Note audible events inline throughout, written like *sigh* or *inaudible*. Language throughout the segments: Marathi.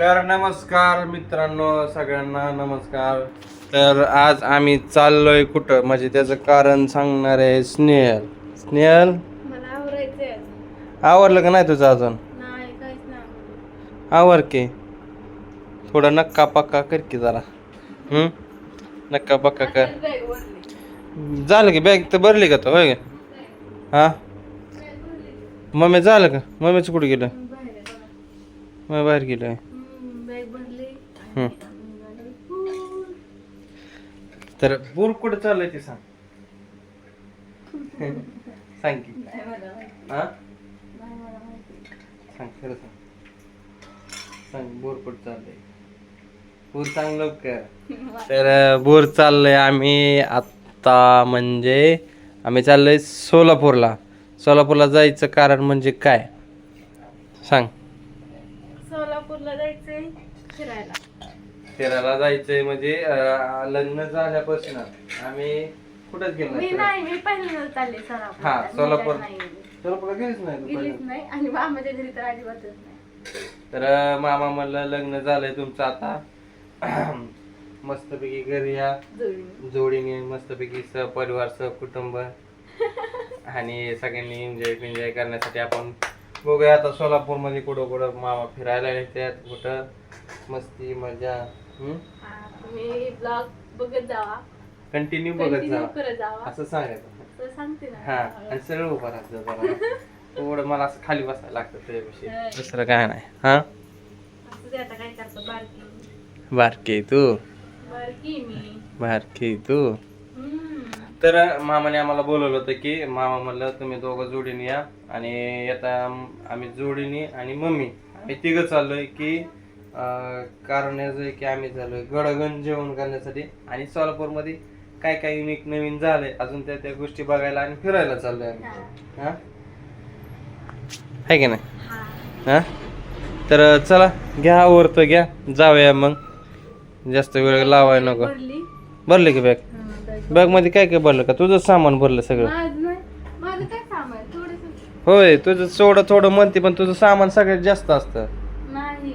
तर नमस्कार मित्रांनो सगळ्यांना नमस्कार. तर आज आम्ही चाललोय कुठं? म्हणजे त्याचं कारण सांगणार आहे स्नेहल. स्नेहल? मला आवरायचंय अजून. आवरलं का नाही तुझं अजून? नाही काहीच नाही आवर की. थोडं नक्का पक्का कर की जरा. हम्म? नक्का पक्का कर. आता bag भरली. झालं की बॅग तर भरली का तो? होय का? हा? मम्मी झालं का? मम्मीचं कुठं गेलं? बाहेर आहे बघा. मग बाहेर गेलं हम्म, bag भरली हम्म. आणि निघाली. फुल. तर बोर कुठं चाललंय ते सांग. सांग की. हा? सांग खरं सांग. सांग बोर कुठं चाललंय. बोर सांग लवकर. तर बोर चाललंय आम्ही आत्ता म्हणजे आम्ही चाललोय सोलापूरला. सोलापूरला जायचं कारण म्हणजे काय? सांग. सोलापूरला जायचंय फिरायला. फिरायला जायचंय म्हणजे अं, लग्न झाल्यापासून आम्ही कुठंच गेलो मी नाही. नाही मी पहिल्यांदा चालले सोलापूर हा, सोलापूर. सोलापूरला गेलीच नाही तू गेलीच पहिल्यांदा. नाही आणि मामाच्या घरी तर अजिबातच नाही. तर अं, मामा म्हणलं लग्न झालंय तुमचं आता. *clears throat* मस्तपैकी घरी या. जोडीने. जोडीने मस्तपैकी सहपरिवार सहकुटुंब *laughs* आणि सगळ्यांनी एन्जॉय एन्जॉय करण्यासाठी आपण बघूया आता सोलापूरमध्ये कुठं कुठं मामा फिरायला येतात कुठं? मस्ती मजा. हा, तुम्ही ब्लॉग बघत जावा. कंटिन्यू बघत कंटिन्यू जा करत जावा. असं सांगायचं सांगते हा ना आणि सरळ उभं राहत जा जरा. *laughs* थोडं मला असं खाली बसायला लागतं. दुसरं काय नाही हा? असं ते आता काय करतो? बारकी. बारके तू. बारकी मी. बारके तू. हम्म. तर मामाने आम्हाला बोलवलं होतं की मामा म्हणलं तुम्ही दोघं जोडीने या. आणि आता आम्ही जोडीने आणि मम्मी आम्ही तिघं चाललोय की अं, कारण याचं आहे की आम्ही चाललोय गडगण जेवण करण्यासाठी. आणि सोलापूरमध्ये काय काय युनिक नवीन झालंय अजून त्या त्या गोष्टी बघायला आणि फिरायला चाललोय आम्ही. हा. हा? आहे की नाही? हा. तर चला घ्या आवरतं घ्या जाऊया मग. जास्त वेळ लावाय नको. भरली? भरले की बॅग बॅगमध्ये काय काय भरलं का? तुझं सामान भरलं सगळं. होय तुझं थोडं थोडं म्हणते पण तुझं सामान सगळ्यात जास्त असतं नाही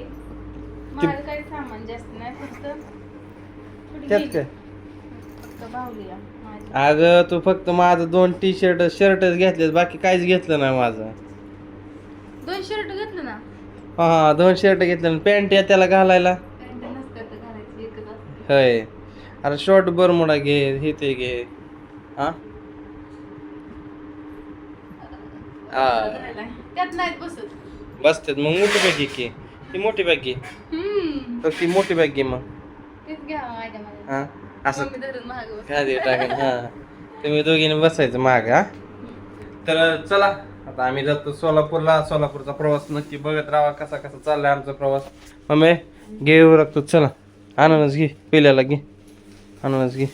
माझं काही सामान जास्त नाही फक्त थोडी त्यात. काय. अगं तू फक्त माझं दोन टी शर्ट शर्टच घेतलेत बाकी काहीच घेतलं नाही माझं. दोन शर्ट घेतलं ना? हा हा दोन शर्ट घेतले पॅन्ट आहे त्याला घालायला. होय. अरे शॉर्ट बरमुडा घे हे ते घे. हा? बसतात मग मोठी बॅग घे की. ती मोठी बॅग घे. ती मोठी बॅग घे मग. हा? असं खाली टाकून हा. तुम्ही दोघीने बसायचं माग हा? तर चला आता आम्ही जातो सोलापूरला. सोलापूरचा प्रवास नक्की बघत राहा कसा कसा चाललाय आमचा प्रवास. मम्मी घे लागतो चला. आणूनच घे पिल्याला घे. आणूनच घे.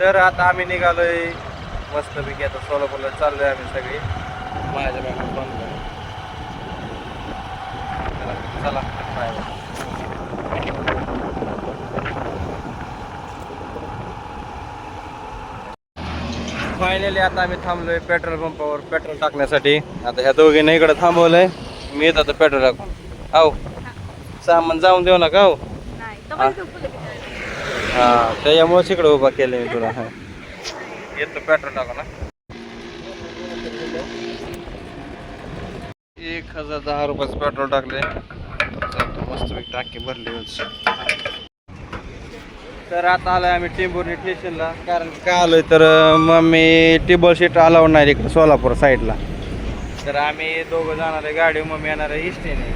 तर आता आम्ही निघालोय. मस्तपैकी आता सोलापूरला चाललोय आम्ही सगळे. माझ्या बॅग फोन चला. फायनली आता आम्ही थांबलोय पेट्रोल पंपावर पेट्रोल टाकण्यासाठी. आता ह्या दोघींना इकडे थांबवलंय. मी येत आता पेट्रोल टाकून. आहो सामान जाऊन देऊ नका हो हा. हा त्याच्यामुळेच इकडे उभा केलं मी तुला. हा. येतो पेट्रोल टाकू ना एक हजार दहा रुपयाचं पेट्रोल टाकले जातो मस्तपैकी टाकी भरली. तर आता आलोय आम्ही टेंभुर्णी स्टेशनला कारण की काय आलोय तर मग मी टेबल सीट अलाउड नाही इकडे सोलापूर साईडला. तर आम्ही दोघं जाणार आहे गाडी मम्मी येणार आहे इष्टीने.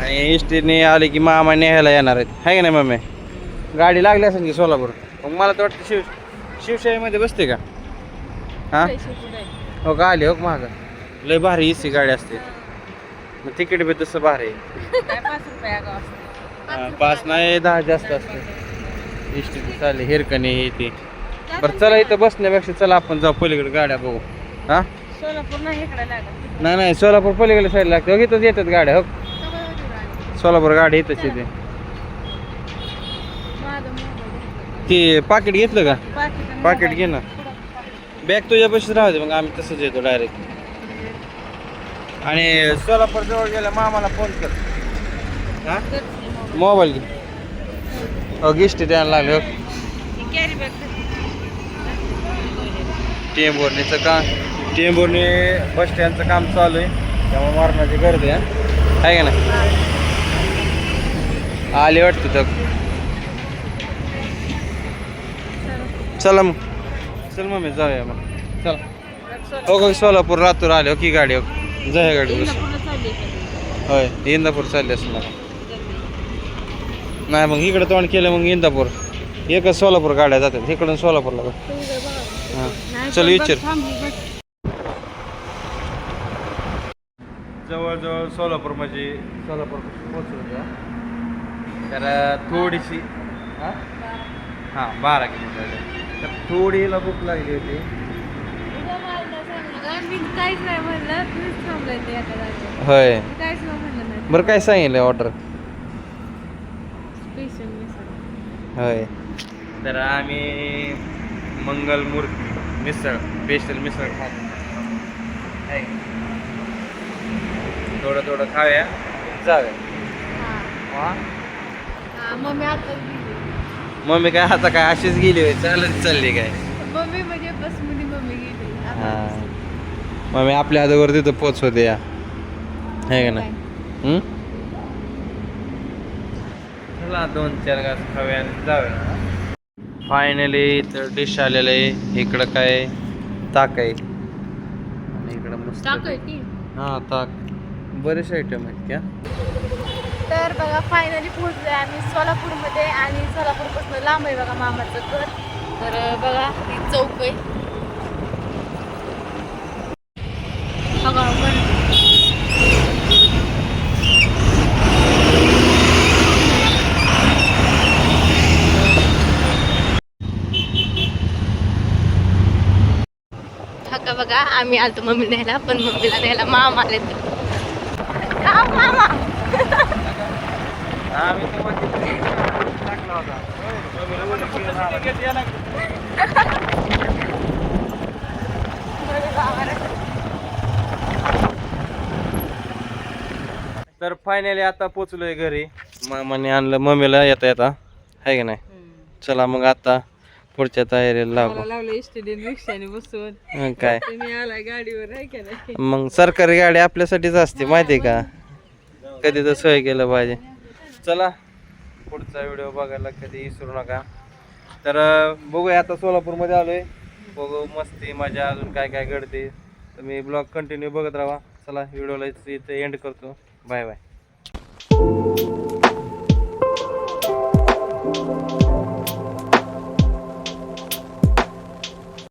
आणि इष्टीने आले की मामा न्यायला येणार आहेत. आहे का नाही मम्मी? गाडी लागली असेल की सोलापूर? मग मला तर वाटतं शिव शिवशाहीमध्ये बसते का? हां? हो का आली हो मागं. लय भारी इसी गाडी असते. मग तिकीट बी तसं भारी. आहे पाच रुपये आगाव असते. हा, पाच नाही दहा जास्त असते. इष्टी चालली हिरकणी हे ते. बरं चला इथं बसण्यापेक्षा चला आपण जाऊ पलीकडे गाड्या बघू. हा? सोलापूर नाही इकडे लागत. नाही नाही सोलापूर पलीकडे साईडला लागते. हो इथंच येतात गाड्या हो. सोलापूर गाडी इथंच येते. माझं मोबाईल ते पाकिट घेतलं का? पाकिट. घे ना. बॅग तुझ्या पैसे राहते मग आम्ही तसंच येतो डायरेक्ट आणि सोलापूर जवळ गेला मामाला फोन कर हा? मोबाईल. घे. हो गिष्टी द्यायला लागले हो. ही टेंभुर्णीचं काम टेंभुर्णी बस स्टँडचं काम चालू आहे. त्यामुळे मरणाची गर्दी आहे. आहे का नाही? आली वाटतं तर. चला मग. चल मग मी जाऊया मग. चला. हो का सोलापूर रातूर आले हो की गाडी हो. गाडी बस. होय इंदापूर चालली असेल मला नाही मग इकडे तोंड केलं मग इंदापूर. एकच सोलापूर गाड्या जातात इकडून सोलापूरला. हां. चल विचार. जवळजवळ सोलापूर म्हणजे सोलापूर पोहोचलो त्या तर थोडीशी हां? हां बारा किलोमीटर. तर थोडीला भूक लागली होती. मी काहीच नाही म्हणलं तुम्हीच थांबलाय ते एका जागेवर. होय. मी काहीच नाही म्हणलं नाही. बरं काय सांगितलं ऑर्डर स्पेशल मिसळ होय. तर आम्ही मंगल मूर्ती मिसळ स्पेशल मिसळ खातो. थोडं थोडं खाऊया. जाऊया. हा. हा? हा मम्मी आता गेली. मम्मी काय आता काय अशीच गेली होय? चालत चालली काय? मम्मी म्हणजे बसमध्ये मम्मी गेली. आता हा. मम्मी आपल्या हातावर तिथं पोच होते या. आहे का नाही? हम्म? चला दोन चार घास खाऊया आणि जाऊया. फायनली इथं डिश आलेलं आहे. इकडं काय? ताक आहे. आणि इकडं मस्त टाक आहे ती. हा ताक. बरेच आयटम आहेत क्या? तर बघा फायनली पोहोचलोय आम्ही सोलापूरमध्ये आणि सोलापूरपासून लांब आहे बघा मामाचं घर. तर बघा ही चौक आहे बघा, बघा. हा का बघा आम्ही आलतो मम्मी न्यायला पण मम्मीला न्यायला मामा आले का मामा. तर फायनली आता पोचलोय घरी. मामाने आणलं मम्मीला येता येता आहे का नाही? चला मग आता पुढच्या तयारीला लागू. लावलं बसून. काय? मग सरकारी गाडी आपल्यासाठीच असते माहिती आहे का? कधी तर सोय केलं पाहिजे. चला पुढचा व्हिडिओ बघायला कधी विसरू नका. तर बघूया आता सोलापूरमध्ये आलो आहे बघू मस्ती मजा अजून काय काय घडते. मी ब्लॉग कंटिन्यू बघत राहा. चला व्हिडिओला इथे- एंड करतो. Bye bye